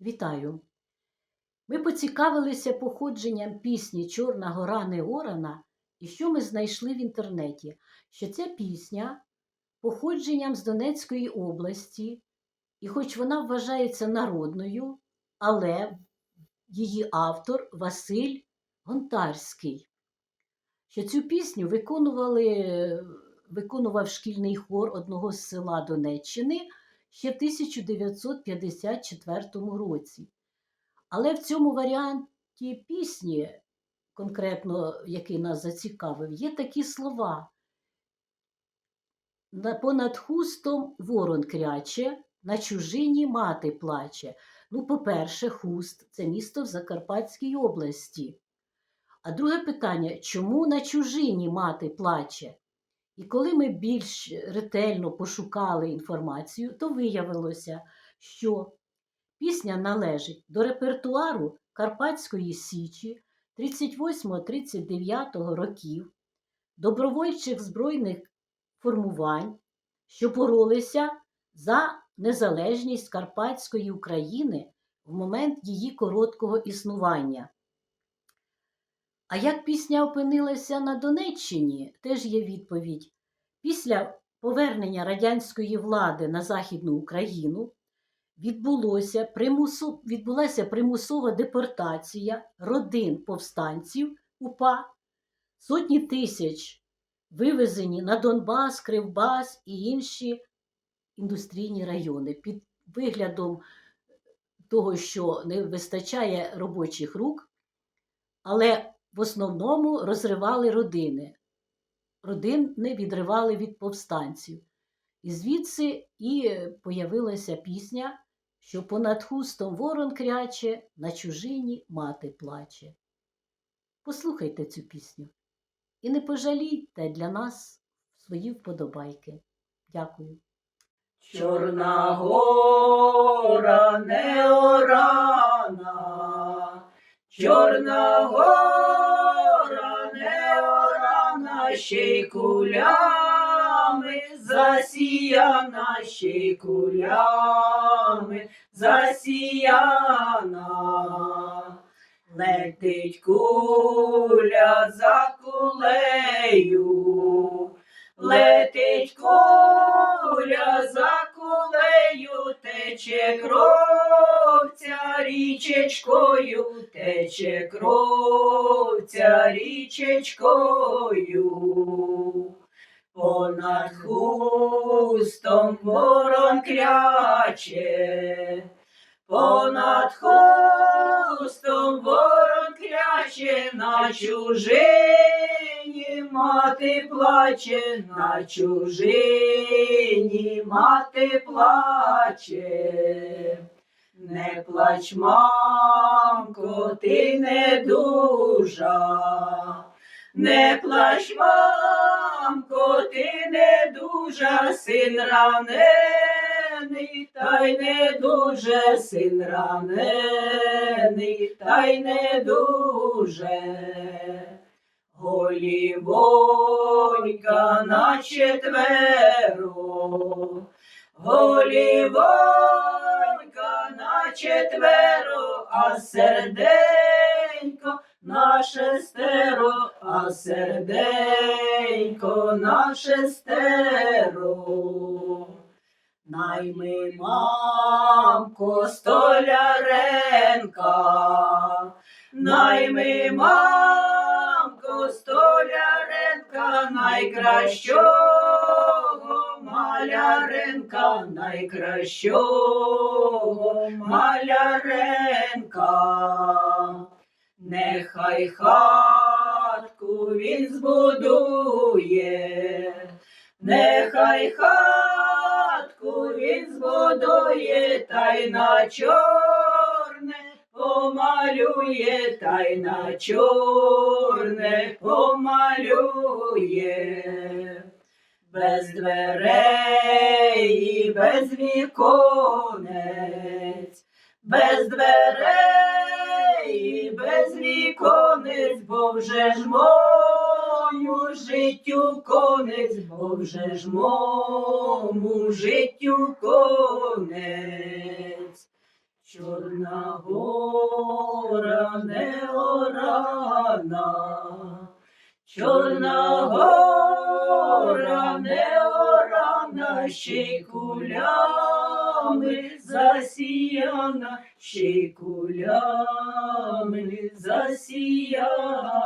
Вітаю! Ми поцікавилися походженням пісні Чорна гора Неорана, і що ми знайшли в інтернеті, що ця пісня походженням з Донецької області, і хоч вона вважається народною, але її автор Василь Гонтарський. Що цю пісню виконували, виконував шкільний хор одного з села Донеччини ще в 1954 році. Але в цьому варіанті пісні, конкретно який нас зацікавив, є такі слова. Понад хустом ворон кряче, на чужині мати плаче. Ну, по-перше, хуст це місто в Закарпатській області. А друге питання: чому на чужині мати плаче? І коли ми більш ретельно пошукали інформацію, то виявилося, що пісня належить до репертуару Карпатської Січі 38-39 років, добровольчих збройних формувань, що боролися за незалежність Карпатської України в момент її короткого існування. А як пісня опинилася на Донеччині, теж є відповідь. Після повернення радянської влади на Західну Україну відбулося примусу, відбулася примусова депортація родин повстанців УПА, сотні тисяч вивезені на Донбас, Кривбас і інші індустрійні райони. Під виглядом того, що не вистачає робочих рук, але в основному розривали родини. Родини відривали від повстанців. І звідси і появилася пісня, що понад хустом ворон кряче, на чужині мати плаче. Послухайте цю пісню і не пожалійте для нас свої вподобайки. Дякую. Чорна гора не орана, Чорна гора ще кулями засіяна, ще кулями засіяна. Летить куля за кулею, летить куля за кулею, тече кровця річечкою. Понад хустом ворон кряче, понад хустом ворон кряче, на чужині мати плаче, на чужині мати плаче. Не плач, мамко, ти не дужа, не плач, мамко, ти не дужа, син ранений, та й не дуже, син ранений, та й не дуже. Голівонька на четверо, голівонька на четверо, а серденько на шестеро, а серденько на шестеро. Найми, мамко, столяренка, найми, мамко, столяренка, найкращого маляренка, найкращого маляренка. Нехай хатку він збудує, нехай хатку він збудує, та й на чорне помалює, та й на чорне помалює. Без дверей і без віконець, без дверей і без віконець, бо вже ж мою життю конець, бо вже ж мому життю конець. Чорна гора не орана, Чорна гора не орана, ще й кулями засіяна, ще й кулями засіяна.